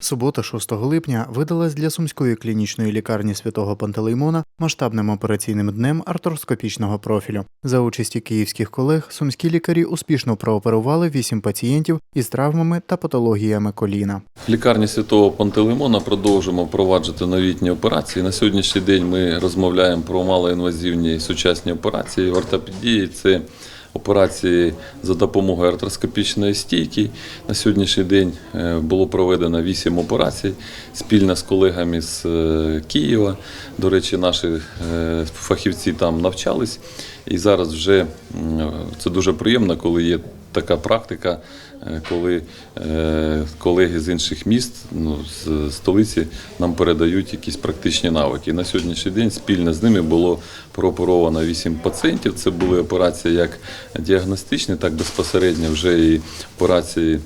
Субота, 6 липня, видалась для сумської клінічної лікарні святого Пантелеймона масштабним операційним днем артроскопічного профілю. За участі київських колег сумські лікарі успішно прооперували 8 пацієнтів із травмами та патологіями коліна. Лікарні святого Пантелеймона продовжуємо впроваджувати новітні операції. На сьогоднішній день ми розмовляємо про малоінвазивні сучасні операції. В ортопедії це операції за допомогою артроскопічної стійки. На сьогоднішній день е, було проведено 8 операцій спільно з колегами з е, Києва. До речі, наші е, фахівці там навчались. І зараз вже це дуже приємно, коли є така практика, е, коли е, колеги з інших міст, ну, з столиці, нам передають якісь практичні навики. На сьогоднішній день спільно з ними було прооперовано 8 пацієнтів. Це були операції як діагностичні, так безпосередньо вже і операції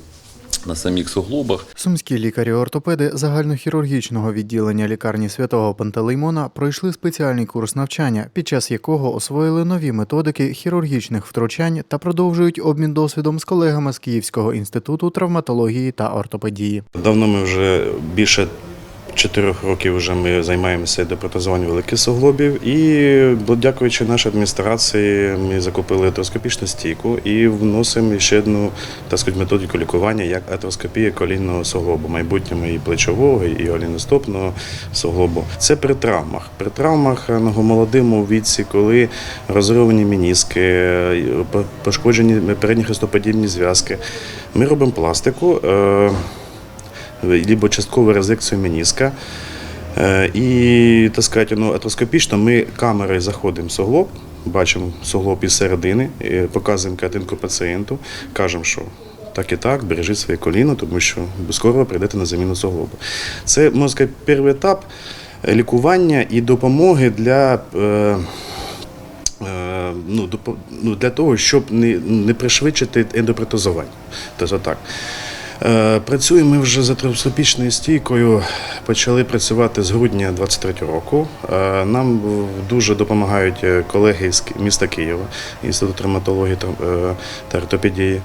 на самих суглобах. Сумські лікарі-ортопеди загальнохірургічного відділення лікарні святого Пантелеймона пройшли спеціальний курс навчання, під час якого освоїли нові методики хірургічних втручань та продовжують обмін досвідом з колегами з Київського інституту травматології та ортопедії. Давно ми вже більше чотирьох років вже ми займаємося депротезуванням великих суглобів. І дякуючи нашій адміністрації, ми закупили артроскопічну стійку і вносимо ще одну так сказати, методику лікування, як артроскопія колінного суглобу, майбутньому і плечового, і оліностопного суглобу. Це при травмах. При травмах е, в молодому віці, коли розривані мініски, е, пошкоджені передні хрестоподібні зв'язки. Ми робимо пластику. Либо часткову резекцію меніска. Е, І, так сказати, ну, артроскопічно ми камерою заходимо в суглоб, бачимо суглоб із середини, е, показуємо картинку пацієнту, кажемо, що так і так, бережіть своє коліно, тому що скоро прийдете на заміну суглобу. Це, можна сказати, перший етап лікування і допомоги для. е, Ну, ну, для того, щоб не, не пришвидшити ендопротезування. Тобто так. Е, Працюємо ми вже з артроскопічною стійкою. Почали працювати з грудня 23 року. Е, Нам дуже допомагають е, колеги з міста Києва, інститут травматології та- ортопедії.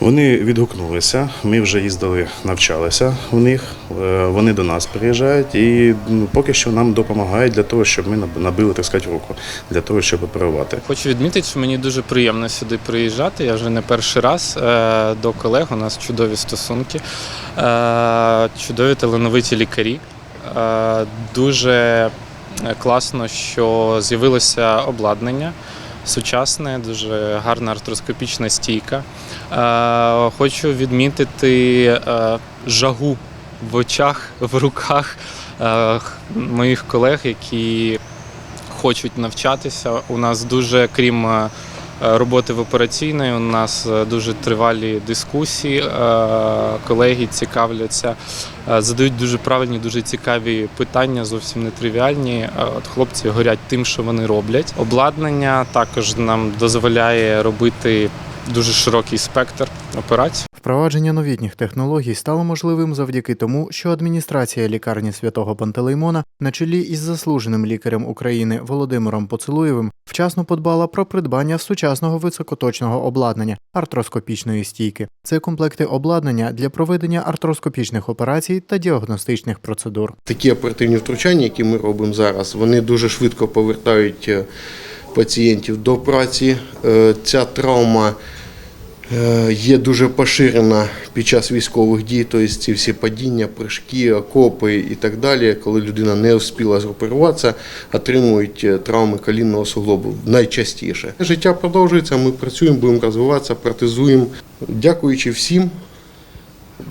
Вони відгукнулися. Ми вже їздили, навчалися у них. Вони до нас приїжджають і ну, поки що нам допомагають для того, щоб ми набили так сказати, руку для того, щоб оперувати. Хочу відмітити, що мені дуже приємно сюди приїжджати. Я вже не перший раз до колег. У нас чудові стосунки, е, чудові талановиті лікарі. Е, Дуже класно, що з'явилося обладнання сучасне, дуже гарна артроскопічна стійка. Е, Хочу відмітити жагу в очах, в руках моїх колег, які хочуть навчатися. У нас дуже, крім роботи в операційної, у нас е, дуже тривалі дискусії. е, Колеги цікавляться, е, задають дуже правильні, дуже цікаві питання, зовсім не тривіальні. От хлопці горять тим, що вони роблять. Обладнання також нам дозволяє робити дуже широкий спектр операцій. Впровадження новітніх технологій стало можливим завдяки тому, що адміністрація лікарні святого Пантелеймона на чолі із заслуженим лікарем України Володимиром Поцелуєвим вчасно подбала про придбання сучасного високоточного обладнання артроскопічної стійки. Це комплекти обладнання для проведення артроскопічних операцій та діагностичних процедур. Такі оперативні втручання, які ми робимо зараз, вони дуже швидко повертають е, пацієнтів до праці. Е, Ця травма є дуже поширена під час військових дій, тобто ці всі падіння, прыжки, окопи і так далі. Коли людина не встигла зоперуватися, отримують е, травми колінного суглобу найчастіше. Життя продовжується, ми працюємо, будемо розвиватися, протезуємо. Дякуючи всім,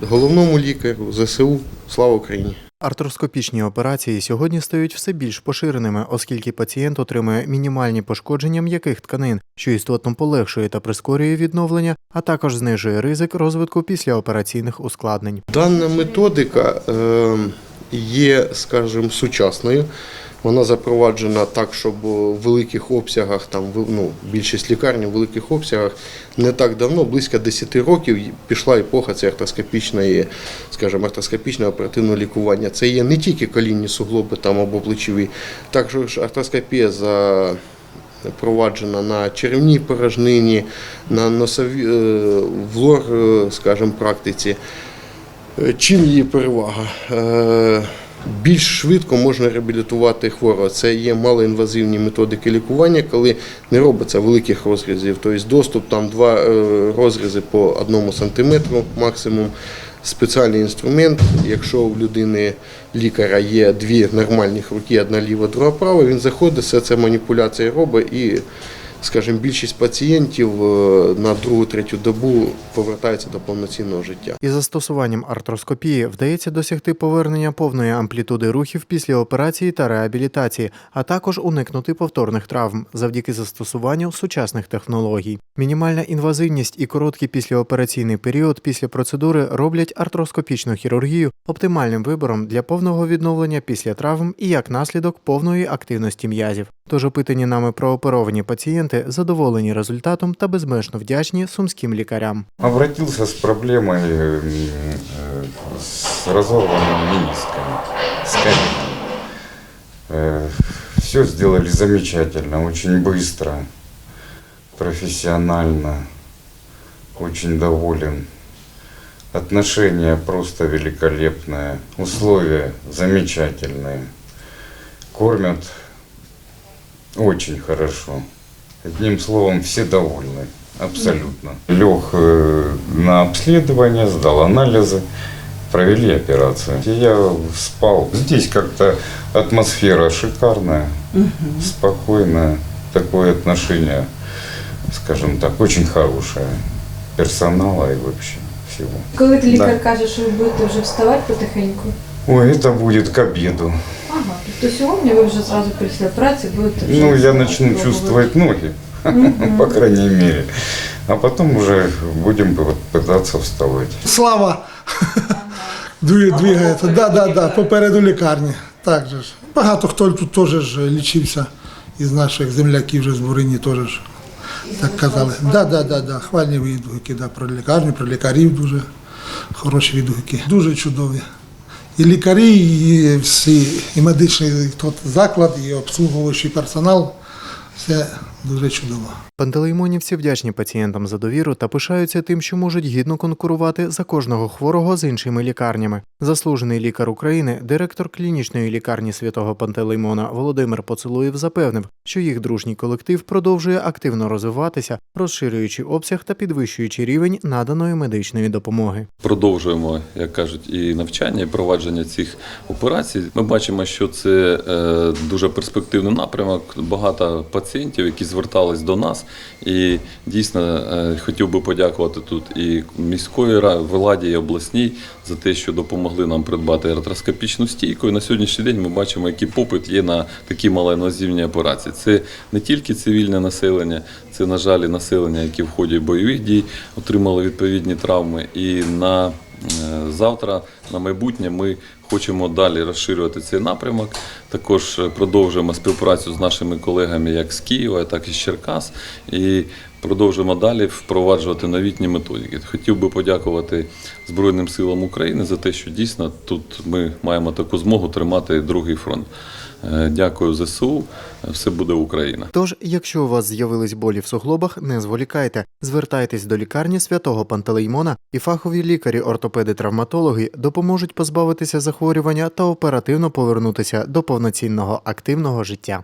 головному лікарю, ЗСУ, слава Україні! Артроскопічні операції сьогодні стають все більш поширеними, оскільки пацієнт отримує мінімальні пошкодження м'яких тканин, що істотно полегшує та прискорює відновлення, а також знижує ризик розвитку післяопераційних ускладнень. Дана методика е, є, скажімо, сучасною. Вона запроваджена так, щоб у великих обсягах, там ну, більшість лікарень у великих обсягах не так давно, близько 10 років, пішла епоха цієї артроскопічної, скажімо, артроскопічного оперативного лікування. Це є не тільки колінні суглоби там або плечові, також артроскопія за Проваджена на черевній порожнині, на носовій е, в лор, е, скажімо, практиці. Е, Чим її перевага? Більш швидко можна реабілітувати хворого. Це є малоінвазивні методики лікування, коли не робиться великих розрізів. Тобто доступ там два е, розрізи по одному сантиметру максимум. Спеціальний інструмент. Якщо у людини лікаря є дві нормальних руки, одна ліва, друга права, він заходить, все це маніпуляція робить і, скажімо, більшість пацієнтів е, на другу-третю добу повертається до повноцінного життя. Із застосуванням артроскопії вдається досягти повернення повної амплітуди рухів після операції та реабілітації, а також уникнути повторних травм завдяки застосуванню сучасних технологій. Мінімальна інвазивність і короткий післяопераційний період після процедури роблять артроскопічну хірургію оптимальним вибором для повного відновлення після травм і як наслідок повної активності м'язів. Тож опитані нами прооперовані пацієнти задоволені результатом та безмежно вдячні сумським лікарям. Обратился с проблемой м, э, с разорванным мениском, с коленом. Все сделали замечательно, очень быстро, профессионально, очень доволен. Отношения просто великолепные, условия замечательные. Кормят очень хорошо. Одним словом, все довольны. Абсолютно. Лег э, на обследование, сдал анализы, провели операцию. Я спал. Здесь как-то атмосфера шикарная, спокойная. Такое отношение, скажем так, очень хорошее. Персонала и вообще всего. Коли ти лікар Да. каже, що ви будете вже вставати потихеньку. Ой, это будет к обеду. Ага, тобто сьогодні ви вже зразу після операції будете Ну, я начну чувствовать ноги, по крайней мере. А потом уже будем пытаться вставать. Слава дві- двигається. Да, да, да, попереду лікарні. Так же ж. Багато хто тут теж ж лічився із наших земляків вже з Бурині теж ж так казали. Да, да, да, да. Хвальні відгуки да, про лікарню, про лікарів дуже хороші відгуки. Дуже чудові. І лікарі, і всі, і медичний тот заклад, і обслуговуючий персонал. Все дуже чудово. Пантелеймонівці вдячні пацієнтам за довіру та пишаються тим, що можуть гідно конкурувати за кожного хворого з іншими лікарнями. Заслужений лікар України, директор клінічної лікарні святого Пантелеймона Володимир Поцелуєв запевнив, що їх дружній колектив продовжує активно розвиватися, розширюючи обсяг та підвищуючи рівень наданої медичної допомоги. Продовжуємо, як кажуть, і навчання, і провадження цих операцій. Ми бачимо, що це е, дуже перспективний напрямок. Багато пацієнтів, які звертались до нас, і дійсно е, хотів би подякувати тут і міської владі, і обласній за те, що допомогли нам придбати артроскопічну стійку. І на сьогоднішній день ми бачимо, який попит є на такі малоінвазивні операції. Це не тільки цивільне населення, це, на жаль, населення, які в ході бойових дій отримали відповідні травми. І на завтра, на майбутнє, ми хочемо далі розширювати цей напрямок. Також е, продовжуємо співпрацю з нашими колегами як з Києва, так і з Черкас. І продовжуємо далі впроваджувати новітні методики. Хотів би подякувати Збройним силам України за те, що дійсно тут ми маємо таку змогу тримати другий фронт. Е, Дякую ЗСУ. Все буде Україна. Тож, якщо у вас з'явились болі в суглобах, не зволікайте. Звертайтесь до лікарні святого Пантелеймона, і фахові лікарі, ортопеди-травматологи допоможуть позбавитися захворювання та оперативно повернутися до повноцінного активного життя.